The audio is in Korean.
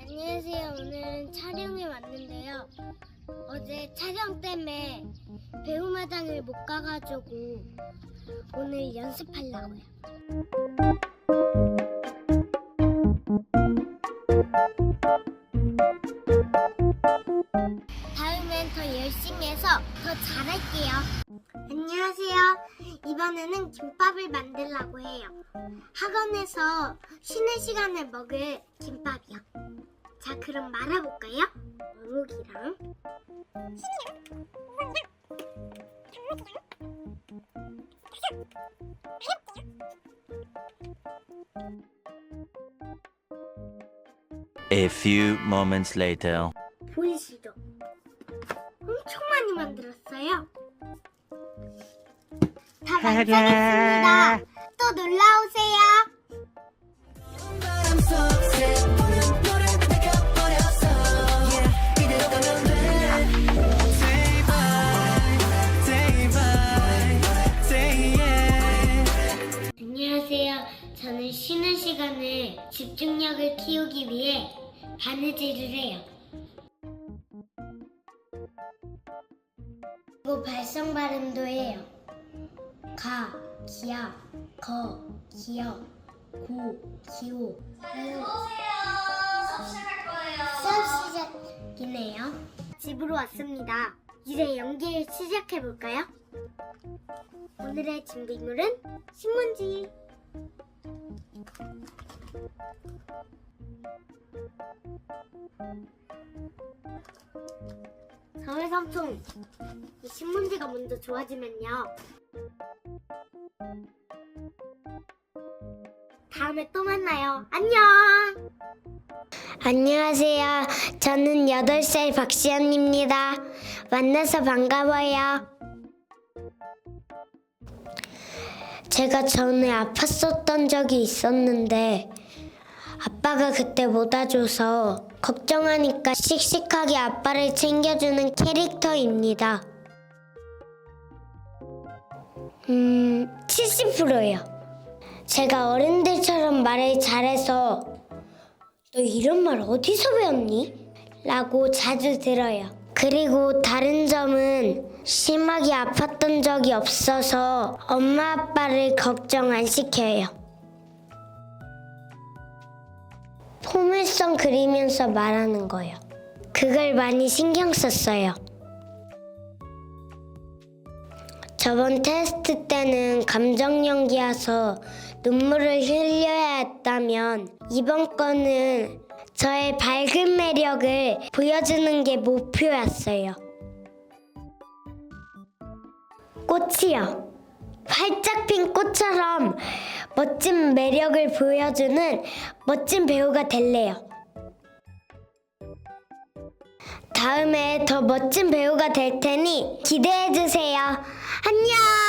안녕하세요. 오늘은 촬영에 왔는데요. 어제 촬영 때문에 배우마당을 못 가가지고 오늘 연습하려고요. 열심히 해서 더 잘할게요. 안녕하세요. 이번에는 김밥을 만들려고 해요. 학원에서 쉬는 시간에 먹을 김밥이요. 자, 그럼 말아볼까요? 어묵이랑 A few moments later. 완성했습니다. 또 놀러 오세요. 안녕하세요. 저는 쉬는 시간에 집중력을 키우기 위해 바느질을 해요. 그리고 발성 발음도 해요. 가, 기야, 거, 기역, 고, 기호. 수업 시작할 거예요. 수업 시작이네요. 집으로 왔습니다. 이제 연기를 시작해 볼까요? 오늘의 준비물은 신문지. 서울 삼촌, 이 신문지가 먼저 좋아지면요. 다음에 또 만나요. 안녕! 안녕하세요. 저는 8살 박시연입니다. 만나서 반가워요. 제가 전에 아팠었던 적이 있었는데 아빠가 그때 못 와줘서 걱정하니까 씩씩하게 아빠를 챙겨주는 캐릭터입니다. 음, 70%예요. 제가 어른들처럼 말을 잘해서 너 이런 말 어디서 배웠니? 라고 자주 들어요. 그리고 다른 점은 심하게 아팠던 적이 없어서 엄마 아빠를 걱정 안 시켜요. 포물선 그리면서 말하는 거요. 그걸 많이 신경 썼어요. 저번 테스트 때는 감정 연기여서 눈물을 흘려야 했다면 이번 거는 저의 밝은 매력을 보여주는 게 목표였어요. 꽃이요. 활짝 핀 꽃처럼 멋진 매력을 보여주는 멋진 배우가 될래요. 다음에 더 멋진 배우가 될 테니 기대해 주세요. 안녕!